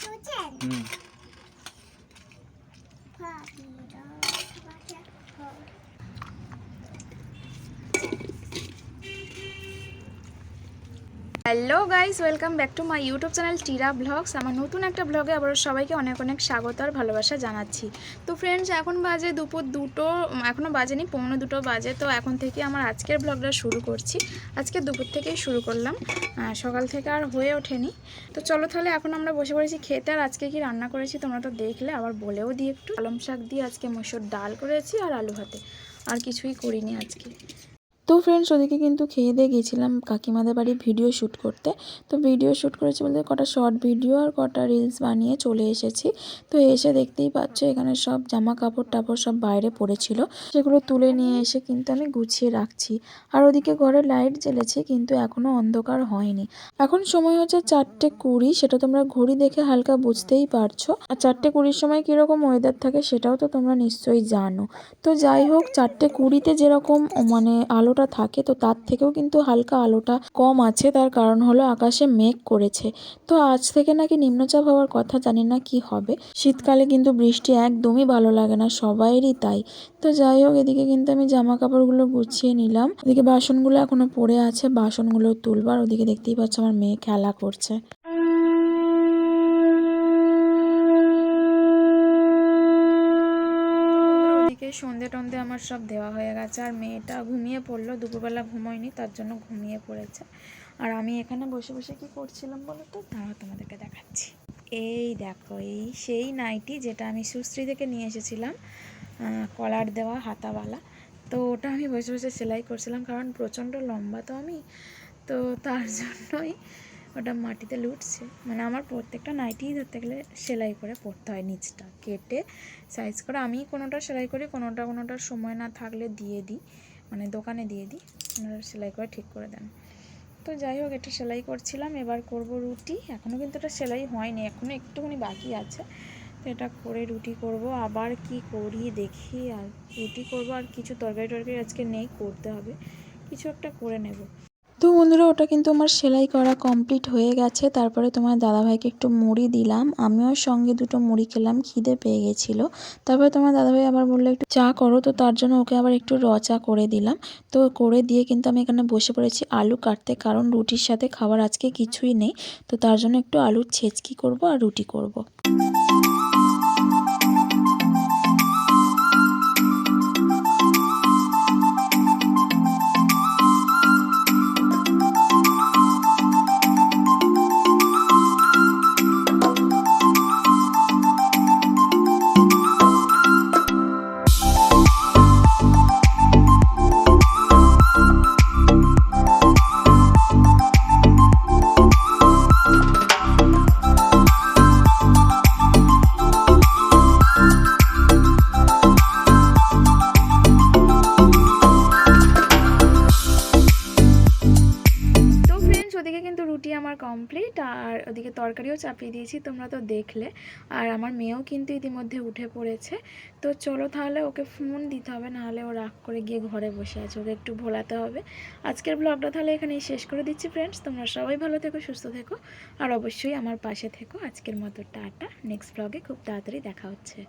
书见。嗯。hello guys welcome back to my YouTube channel Tira vlogs আমার নতুন একটা ব্লগে আবার সবাইকে অনেক অনেক স্বাগত আর ভালোবাসা জানাচ্ছি। তো ফ্রেন্ডস এখন বাজে দুপুর দুটো এখনও বাজেনি, পৌনে দুটো বাজে। তো এখন থেকে আমার আজকের ব্লগটা শুরু করছি। আজকে দুপুর থেকেই শুরু করলাম। সকাল থেকে আর হয়ে ওঠেনি। তো চলো তাহলে এখন আমরা বসে পড়েছি খেতে। আর আজকে কি রান্না করেছি তোমরা তো দেখলে, আবার বলেও দিই একটু। কলম শাক দিয়ে আজকে মসুর ডাল করেছি আর আলু ভাতে। আর কিছুই করিনি আজকে। তো ফ্রেন্ডস ওদিকে কিন্তু খেয়ে দিয়ে গেছিলাম কাকিমাদের বাড়ি ভিডিও শ্যুট করতে। তো ভিডিও শ্যুট করেছি বলতে কটা শর্ট ভিডিও আর কটা রিলস বানিয়ে চলে এসেছি। তো এসে দেখতেই পাচ্ছ এখানে সব জামা কাপড় টাপড় সব বাইরে পড়েছিল। সেগুলো তুলে নিয়ে এসে কিন্তু আমি গুছিয়ে রাখছি। আর ওদিকে ঘরে লাইট জ্বেলেছে কিন্তু এখনও অন্ধকার হয়নি। এখন সময় হচ্ছে চারটে কুড়ি, সেটা তোমরা ঘড়ি দেখে হালকা বুঝতেই পারছ। আর চারটে কুড়ির সময় কীরকম ওয়েদার থাকে সেটাও তো তোমরা নিশ্চয়ই জানো। তো যাই হোক, চারটে কুড়িতে যেরকম মানে আলোটা থাকে, তো তার থেকেও কিন্তু হালকা আলোটা কম আছে। তার কারণ হলো আকাশে মেঘ করেছে। তো আজ থেকে নাকি নিম্নচাপ হওয়ার কথা জানি না কি হবে। শীতকালে কিন্তু বৃষ্টি একদমই ভালো লাগে না সবাইয়েরই তাই। তো যাই হোক, এদিকে কিন্তু আমি জামা কাপড়গুলো গুছিয়ে নিলাম। এদিকে বাসনগুলো এখনও পড়ে আছে, বাসনগুলো তুলবার ওদিকে দেখতেই পাচ্ছ আমার মেয়ে খেলা করছে। সন্ধে টন্ধে আমার সব দেওয়া হয়ে গেছে। আর মেয়েটা ঘুমিয়ে পড়ল, দুপুরবেলা ঘুমোয়নি, তার জন্য ঘুমিয়ে পড়েছে। আর আমি এখানে বসে বসে কি করছিলাম বলো তো? দাঁড়াও তোমাদেরকে দেখাচ্ছি। এই দেখো, এই সেই নাইটি যেটা আমি সুশ্রী থেকে নিয়ে এসেছিলাম কলার দেওয়া হাতাওয়ালা। তো ওটা আমি বসে বসে সেলাই করছিলাম, কারণ প্রচণ্ড লম্বা তো আমি। তো তার জন্যই ওটা মাটিতে লুটছে। মানে আমার প্রত্যেকটা নাইটিই ধরতে গেলে সেলাই করে পরতে হয় নিচটা। কেটে সাইজ করে আমি কোনোটা সেলাই করি, কোনোটা কোনোটা সময় না থাকলে দিয়ে দিই। মানে দোকানে দিয়ে দিই, ওনারা সেলাই করে ঠিক করে দেন। তো যাই হোক, এটা সেলাই করছিলাম। এবার করব রুটি। এখনও কিন্তু এটা সেলাই হয়নি এখনও একটুখানি বাকি আছে। তো এটা করে রুটি করব। আবার কি করি দেখি। আর রুটি করব আর কিছু তরকারি টরকারি আজকে নেই, করতে হবে। কিছু একটা করে নেব। তো বন্ধুরা, ওটা কিন্তু আমার সেলাই করা কমপ্লিট হয়ে গেছে। তারপরে তোমার দাদাভাইকে একটু মুড়ি দিলাম। আমিও সঙ্গে দুটো মুড়ি খেলাম, খিদে পেয়ে গেছিল। তারপরে তোমার দাদাভাই আবার বলল, একটু চা করো তো। তার জন্য ওকে আবার একটু রচা করে দিলাম। তো করে দিয়ে কিন্তু আমি এখানে বসে পড়েছি আলু কাটতে, কারণ রুটির সাথে খাবার আজকে কিছুই নেই। তো তার জন্য একটু আলুর ছেচকি করব আর রুটি করব। রুটি আমার কমপ্লিট আর ওদিকে তরকারিও চাপিয়ে দিয়েছি, তোমরা তো দেখলে। আর আমার মেয়েও কিন্তু ইতিমধ্যে উঠে পড়েছে। তো চলো তাহলে ওকে ফোন দিতে হবে, নাহলে ও রাগ করে গিয়ে ঘরে বসে আছে, ওকে একটু ভোলাতে হবে। আজকের ব্লগটা তাহলে এখানেই শেষ করে দিচ্ছি ফ্রেন্ডস তোমরা সবাই ভালো থেকো, সুস্থ থেকো, আর অবশ্যই আমার পাশে থেকো। আজকের মতো টাটা নেক্সট ব্লগে খুব তাড়াতাড়ি দেখা হচ্ছে।